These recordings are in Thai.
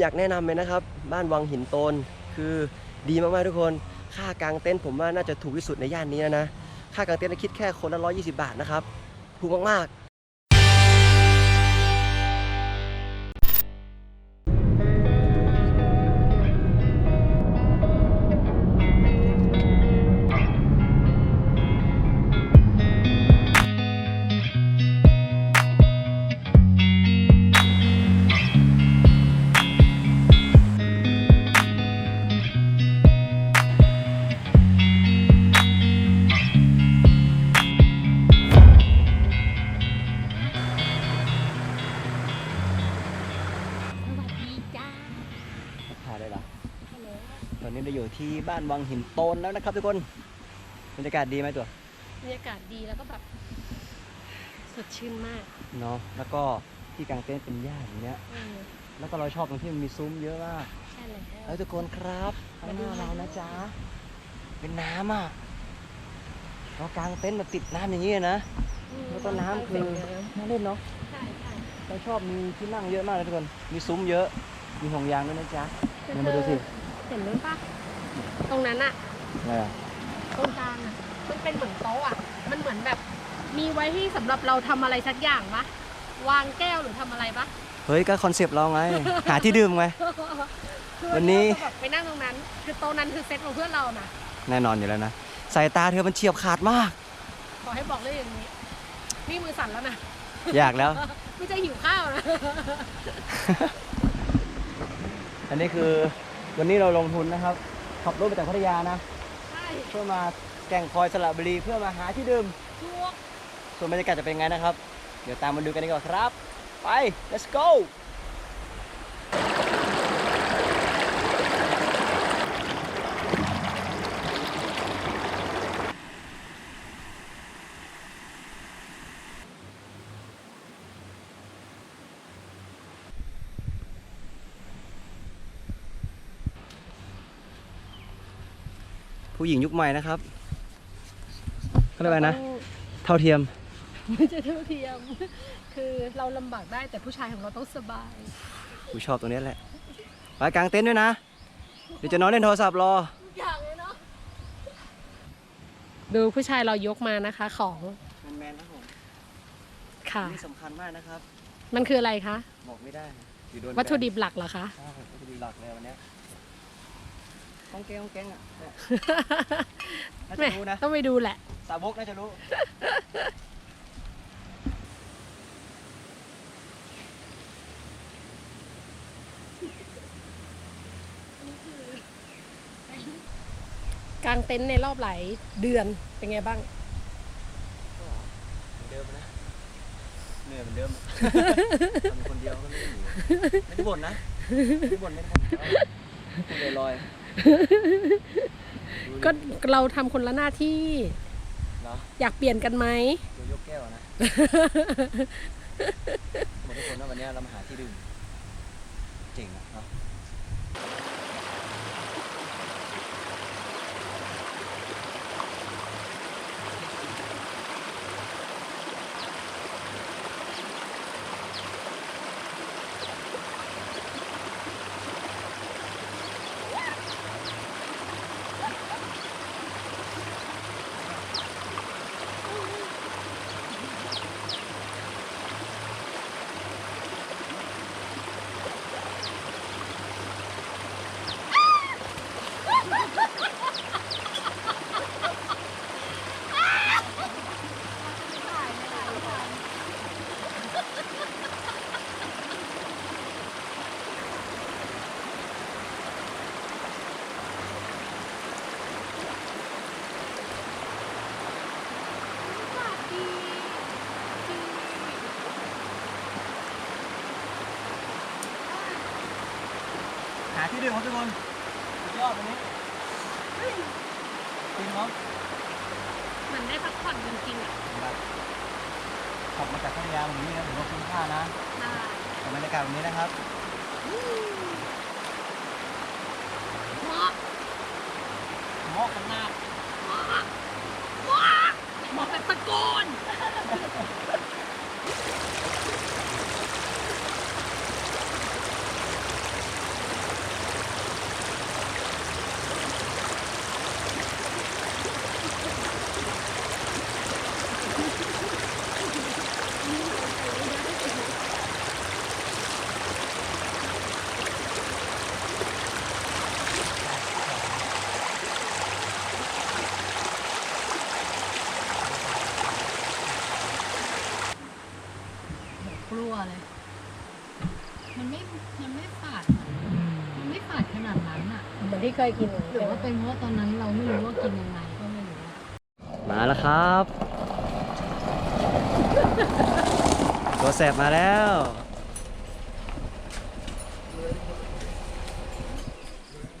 อยากแนะนำเลยนะครับ บ้านวังหินโตนคือดีมากๆทุกคน ค่ากางเต็นท์ผมว่าน่าจะถูกที่สุดในย่านนี้แล้วนะ ค่ากางเต็นท์คิดแค่คนละ120 บาทนะครับ ถูกมากๆ ที่บ้านวังหินโตนแล้วนะครับทุกคนบรรยากาศดีไหมตัวบรรยากาศดีแล้วก็แบบสดชื่นมากเนาะแล้วก็ที่กางเต็นท์เป็นหญ้าอย่างเงี้ย เออแล้วก็เราชอบตรงที่มันมีซุ้มเยอะมากใช่แล้ว เอ้ยทุกคนครับข้างหน้าเรานะจ๊ะเป็นน้ำอะเรากางเต็นท์แบบติดน้ำอย่างนี้เลยนะอืมแล้วก็น้ำคือตั้งแต่เดิมน่าเล่นเนาะใช่ใช่เราชอบมีที่นั่งเยอะมากเลยทุกคน มีซุ้มเยอะ มีห่วงยางด้วยนะจ๊ะเนี่ยมาดูสิ เห็นนู้นปะ ตรงนั้นอะอะไรอะตรงกลางอะมันเป็นเหมือนโต๊ะอะมันเหมือนแบบ มีไว้ที่สำหรับเราทำอะไรสักอย่างปะวางแก้วหรือทำอะไรปะ เฮ้ยก็คอนเซปต์เราไง หาที่ดื่มไง คือวันนี้ เราจะแบบไปนั่งตรงนั้น คือโต๊ะนั้นคือเซ็ตของเพื่อนเรานะแน่นอนอยู่แล้วนะสายตาเธอมันเฉียบขาดมาก ขอให้บอกเลยอย่างนี้ นี่มือสั่นแล้วนะ อยากแล้ว ไม่ใช่หิวข้าวนะ อันนี้คือวันนี้เราลงทุนนะครับ ขับรถมาจากพัทยานะ ใช่เพื่อมาแก่งคอยสระบุรีเพื่อมาหาที่ดื่มทุกส่วนบรรยากาศจะเป็นไงนะครับ เดี๋ยวตามมาดูกันดีกว่าครับ ไป let's go ผู้หญิงยุคใหม่นะครับเขาเรียกว่านะ เท่าเทียม ไม่ใช่เท่าเทียม คือเราลำบากได้แต่ผู้ชายของเราต้องสบาย กูชอบตรงนี้แหละไปกางเต็นท์ด้วยนะ เดี๋ยวจะนอนเล่นโทรศัพท์รอ อย่างเลยเนาะดูผู้ชายเรายกมานะคะของแมนๆนะผมค่ะ นี่สำคัญมากนะครับ มันคืออะไรคะ บอกไม่ได้เดี๋ยวโดนวัตถุดิบหลักเหรอคะ ใช่วัตถุดิบหลักเลยวันเนี้ย ก้องแกงก้องแกงอะเนี่ยน่าแหม่จะรู้นะต้องไปดูแหละ สาวกน่าจะรู้ กางเต็นท์ในรอบหลายเดือนเป็นไงบ้าง เหมือนเดิมนะ เหนื่อยเหมือนเดิมทำคนเดียวก็ไม่ได้อยู่ไม่ได้บ่นนะ ไม่ได้บ่นไม่ได้บ่นพูดลอยๆดูดิ ก็เราทำคนละหน้าที่ เหรออยากเปลี่ยนกันไหมดูยกแก้วนะ หมดทุกคนว่าวันนี้เรามาหาที่ดื่มเจ๋งอะเนาะ หาที่ดื่มครับทุกคนสุดยอดวันนี้จริงเนาะเหมือนได้พักผ่อนจริงๆอะขับมาจากพัทยาวันนี้นะถือว่าคุ้มค่านะใช่กับบรรยากาศวันนี้นะครับเหมาะเหมาะขนาดเหมาะเหมาะแบบตะโกน เลย มันไม่มันไม่ฝาดมันไม่ฝาดขนาดนั้นอะเหมือนที่เคยกินหรือว่าเป็นเพราะว่าตอนนั้นเราไม่รู้ว่ากินยังไงก็ไม่รู้มาแล้วครับ ตัวแสบมาแล้ว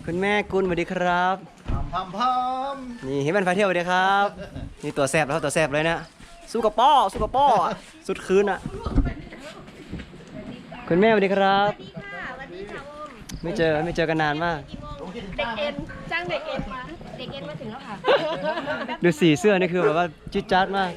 คุณแม่กุลสวัสดีครับพามพามพามนี่เห็นมันไฟเที่ยวสวัสดีครับ นี่ตัวแสบแล้วตัวแสบเลยเนี่ยสู้กับป้อสู้กับป้ออะสุดคืนอะ คุณแม่สวัสดีครับ ไม่เจอไม่เจอกันนานมาก เด็กเอ็นจ้างเด็กเอ็นมา เด็กเอ็นมาถึงแล้วค่ะ ดูสีเสื้อนี่คือแบบว่าจิ๊ดจ๊าดมาก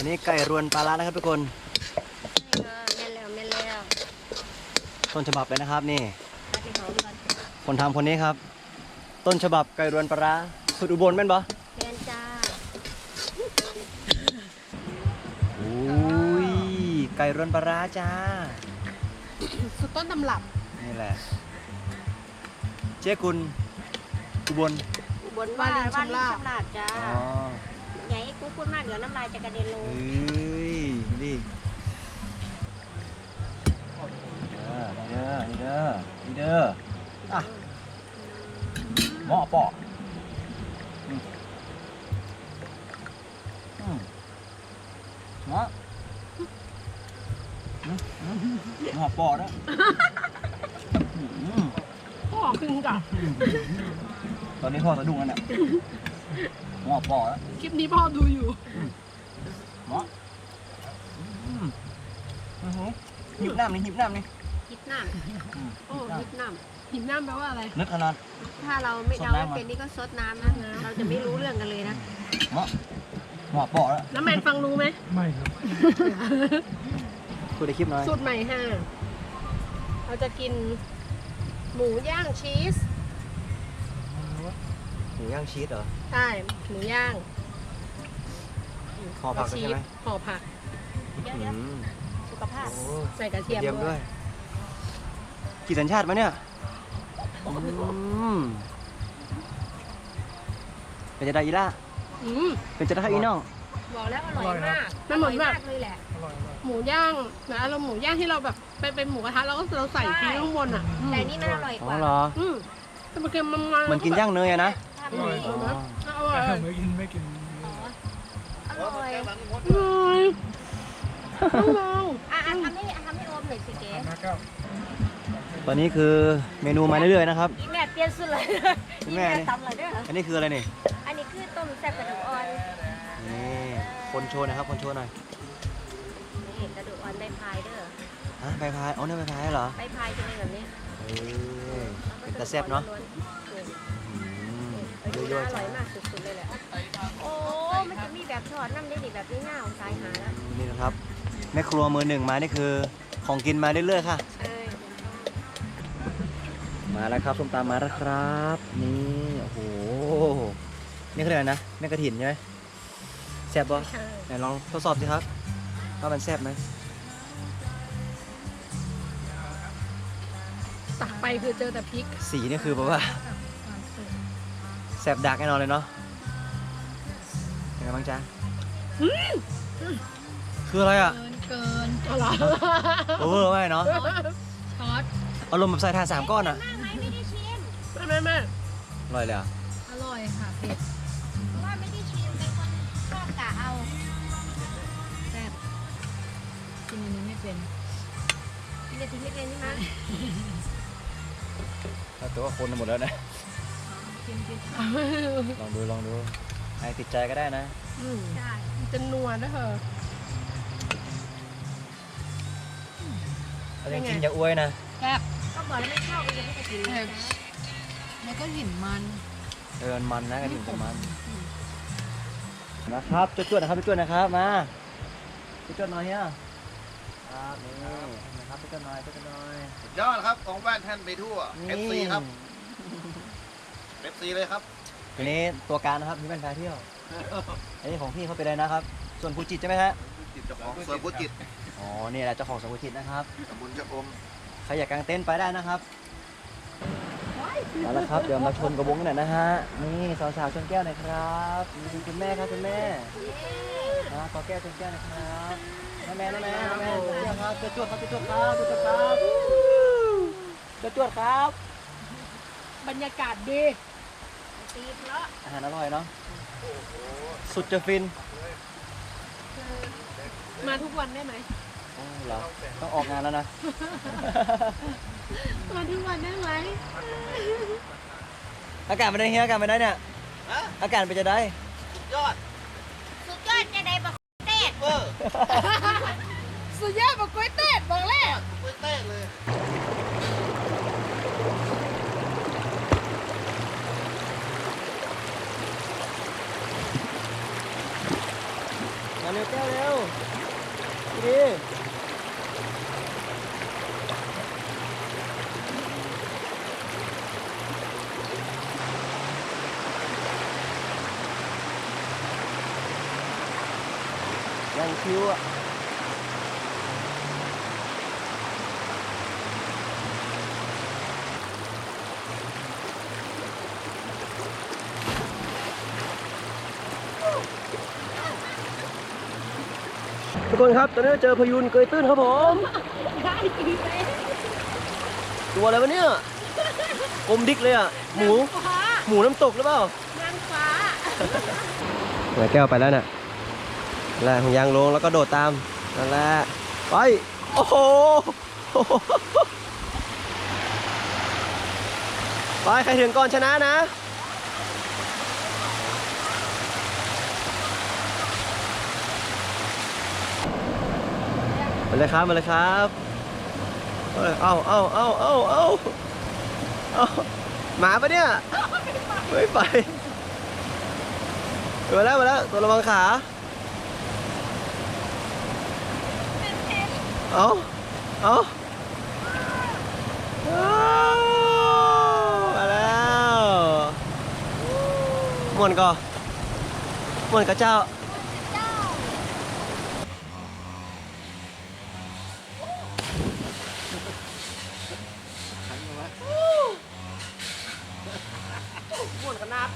อันนี้ไก่รวนปลาร้านะครับทุกคนแม่นแล้วแม่นแล้วต้นฉบับเลยนะครับนี่ตาที่หอมก่อนคนทำคนนี้ครับ ต้นฉบับไก่รวนปลาร้าสุดอุบลแม่นปะแม่นจ้าอุ้ยไก่รวนปลาร้าจ้า สุดต้นตำรับนี่แหละ เจ๊กุลอุบลบนว่าว่าลิงชำลาดจ้าอ๋อใหญ่กู พูดมากเดี๋ยวน้ำลายจะกระเด็นลงเฮ้ยนี่เด้อนี่เด้อนี่เด้อนี่เด้ออะหม้อปอกอืมอืมหม้ออืมอืมหม้อปอกนะอืมพ่อคึงกับตอนนี้พ่อสะดุ้งแล้วเนี่ย หม้อปอกแล้วคลิปนี้พ่อดูอยู่หม้ออืมอือหือหยิบน้ำนี่หยิบน้ำนี่คิดน้อืมำโอ้คิดน้หิมน้ำแปลว่าอะไร นึกขนาดำถ้าเราไม่ซดเราน้ำไม่มาเป็นนี่ก็ซดน้ำนะเราจะไม่รู้เรื่องกันเลยนะหม้อหม้อปอกแล้วแล้วแมนฟังรู้ไหมคุยในคลิปหน่อยสูตรใหม่ค่ะเราจะกิน หมูย่างชีส หมูย่างชีสเหรอ ใช่หมูย่างห่อผักด้วยชีใช่สไหม ห่อผักเดี๋ยวอืเดี๋ยวมสุขภาพ โอ้ใส่กระเทียมเทียมด้ด้ววย ย กี่สัญชาติมาเนี่ยอืมเป็นจะได้อีล่าอืมเป็นจะได้อีน้อง บอกแล้วอร่อยมากมันเหมือนแบบร่ยากเลยแหละหมูย่างนะเราหมูย่างที่เราแบบไปเป็นหมูกระทะเราก็เราใส่ใช่พริกข้างบนอะ แต่นี่มันอร่อยอ๋กอว่า เหรอ อืมแต่มันเค็มมันมันเหมือนกินย่างเนยอะนะทำนี้ อ๋ออร่อยอร่อยไม่กินไม่กินอร่อยต้องลองอะอะทำให้อะทำให้โอมหน่อยสิเก๋มาเก้าตอนนี้คือเมนูมาเรื่อยๆนะครับอีแม่เปลี่ยนสุดเลยคุณอีแม่แม่นี่ตำเลยเด้ออันนี้คืออะไรนี่อันนี้คือต้มแซ่บกระดูกอ่อนนี่คนโชว์หนะครับคนโชว์หน่อยนี่กระดูกอ่อนใบพายเด้อฮะใบพายอ๋อเนี่ยใบพายเหรอใบพายจะเป็นแบบนี้เออเป็นตาแซ่บเนาะอืม ดูเยน่าอะอๆร่จ้ะอยมากสุดๆเลยแหละ โอ้ มันจะมีแบบทอดน้ำได้ดิแบบนี้ง่ายสายหาแล้วนี่นะครับแม่ครัวมือหนึ่งมานี่คือ ของกินมาเรื่อยๆค่ะใช่มาแล้วครับส้มตำมาแล้วครับ นี่โอ้โหนี่คืออะไรนะแม่กระถินใช่ไหมแซ่บปะใช่ไหนลองทดสอบสิครับว่ามันแซ่บไหมตักไปคือเจอแต่พริก สีนี่คือแบบว่า แซ่บดักแน่นอนเลยเนาะเป็นไงบ้างจ๊ะคืออะไรอะ เกินเกินอร่อยโอเวอร์ไหมเนาะช็อตอารมณ์แบบใส่ทานสามก้อนอะไม่ไม่ได้ชิมแม่แม่แม่อร่อยเลยอะอร่อยค่ะเผ็ดเพราะว่าไม่ได้ชิมเป็นคนชอบกะเอาแซ่บกินอันนี้ไม่เป็นกินจะทิ้งไม่เป็นใช่ไหมแต่ว่าคนหมดแล้วนะ กินกินลองดูลองดูใครติดใจก็ได้นะอืมใช่มันจะนัวนะเธอแต่จเป็นไงริงๆอย่าอวยนะแซ่บก็บอกแล้วไม่ชอบก็ยังไม่ได้กินเผ็ดแล้วก็เห็นมันเออมันนะกระดิ่งกับมันนะครับจวดๆนะครับจวดๆนะครับมาจวดๆหน่อยเฮียครับนี่นะครับจวดๆหน่อยจวดๆหน่อยสุดยอดครับของบ้านท่านไปทั่วนี่ FC ครับ FC เลยครับตัวนี้ตัวการนะครับพี่แว่นพาเที่ยวอันนี้ของพี่เขาไปเลยนะครับ ส่วนภูจิตใช่ไหมฮะจิตเจ้าของสวนบุญจิตอ๋อนี่แหละเจ้าของสวนภูจิตนะครับตำบลจะอมใครอยากกางเต็นท์ไปได้นะครับมาแล้วครับเดี๋ยวมาชนกระวงกันหน่อยนะฮะนี่สาวๆชนแก้วหน่อยครับนี่คุณแม่ครับคุณแม่นะขอแก้วชนแก้วหน่อยครับน้าแม่น้าแม่น้าแม่ชนแก้วครับจวดๆครับจวดๆครับจวดๆครับจวดๆครับ บรรยากาศดี ตีเพราะอาหารอร่อยเนาะสุดจะฟินมาทุกวันได้ไหมโอ้เหรอต้องออกงานแล้วนะ มาทุกวันได้ไหม อากาศเป็นไงเฮียอากาศเป็นไงเนี่ยอากาศเป็นจะได้ ยอดสุดยอดจะได้บักเต้เวอร์สุดยอดบอกกล้วยเต้บอกแรกไม่เต้เลย เร็วแก้วเร็วดียังคิวอะ คนครับ ตอนนี้เราเจอพายุนเกยตื้นครับผมได้ดีเลยตัวอะไรวะเนี่ยกลมดิกเลยอะ หมูฟ้าหมูน้ำตกหรือเปล่านางฟ้าหวยแก้วไปแล้วน่ะนั่นแหละของยางลงแล้วก็โดดตามนั่นแหละไป โอ้โห ไป ใครถึงก่อนชนะนะ เลยครับ มาเลยครับเอ้ยเอ้าเอ้าเอาเอาเอาเอาหมาปะเนี่ย ไม่ไปมาแล้วมาแล้วตัวระวังขา เอาเอาเอามาแล้วมวนก็มวนกับเจ้า ม่วนขนาด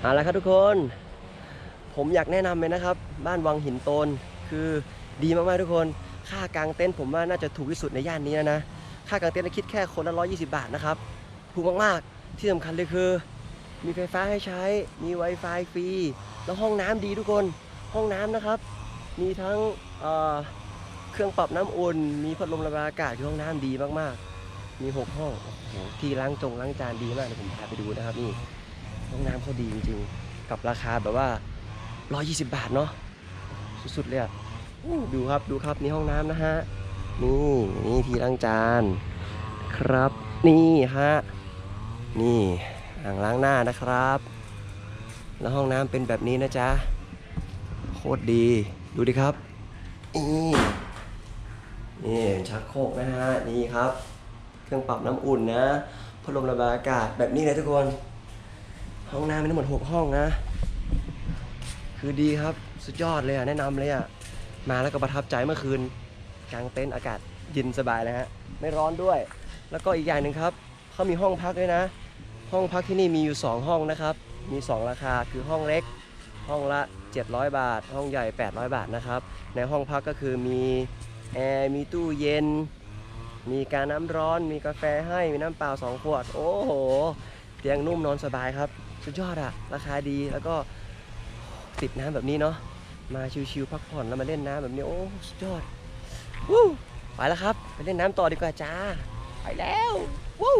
เอาละครับทุกคน ผมอยากแนะนำเลยนะครับ บ้านวังหินโตนคือดีมากๆทุกคน ค่ากางเต็นท์ผมว่าน่าจะถูกที่สุดในย่านนี้แล้วนะ ค่ากางเต็นท์คิดแค่คนละ120 บาทนะครับ ถูกมากๆ ที่สำคัญเลยคือ มีไฟฟ้าให้ใช้ มี Wi-Fi ฟรี แล้วห้องน้ำดีทุกคน ห้องน้ำนะครับ มีทั้ง เครื่องปรับน้ำอุ่น มีพัดลมระบายอากาศคือห้องน้ำดีมากๆ มี 6 ห้องโอ้โหที่ล้างจงล้างจานดีมากเดี๋ยวผมพาไปดูนะครับนี่ห้องน้ำเขาดีจริงๆ กับราคาแบบว่า 120 บาทเนาะสุดๆเลยอะดูครับดูครับนี่ห้องน้ำนะฮะนี่นี่ที่ล้างจานครับนี่ฮะนี่อ่างล้างหน้านะครับ แล้วห้องน้ำเป็นแบบนี้นะจ๊ะโคตรดีดูดิครับ นี่นี่ชักโครกนะฮะนี่ครับ เครื่องปรับน้ำอุ่นนะพัดลมระบายอากาศแบบนี้เลยทุกคน ห้องน้ำมีทั้งหมด6ห้องนะ คือดีครับสุดยอดเลยอะแนะนำเลยอะมาแล้วก็ประทับใจเมื่อคืนกลางเต็นท์อากาศเย็นสบายเลยฮะไม่ร้อนด้วย แล้วก็อีกอย่างหนึ่งครับเขามีห้องพักด้วยนะ ห้องพักที่นี่มีอยู่ 2 ห้องนะครับ มี 2 ราคาคือห้องเล็ก ห้องละ 700 บาท ห้องใหญ่ 800 บาทนะครับ ในห้องพักก็คือมี แอร์มีตู้เย็น มีการน้ำร้อน มีกาแฟให้ มีน้ำเปล่า2ขวด โอ้โห เตียงนุ่มนอนสบายครับ สุดยอดอะราคาดี แล้วก็ติดน้ำแบบนี้เนาะ มาชิวๆพักผ่อนแล้วมาเล่นน้ำแบบนี้ โอ้ สุดยอด วู้ ไปแล้วครับ ไปเล่นน้ำต่อดีกว่าจ้า ไปแล้ว วู้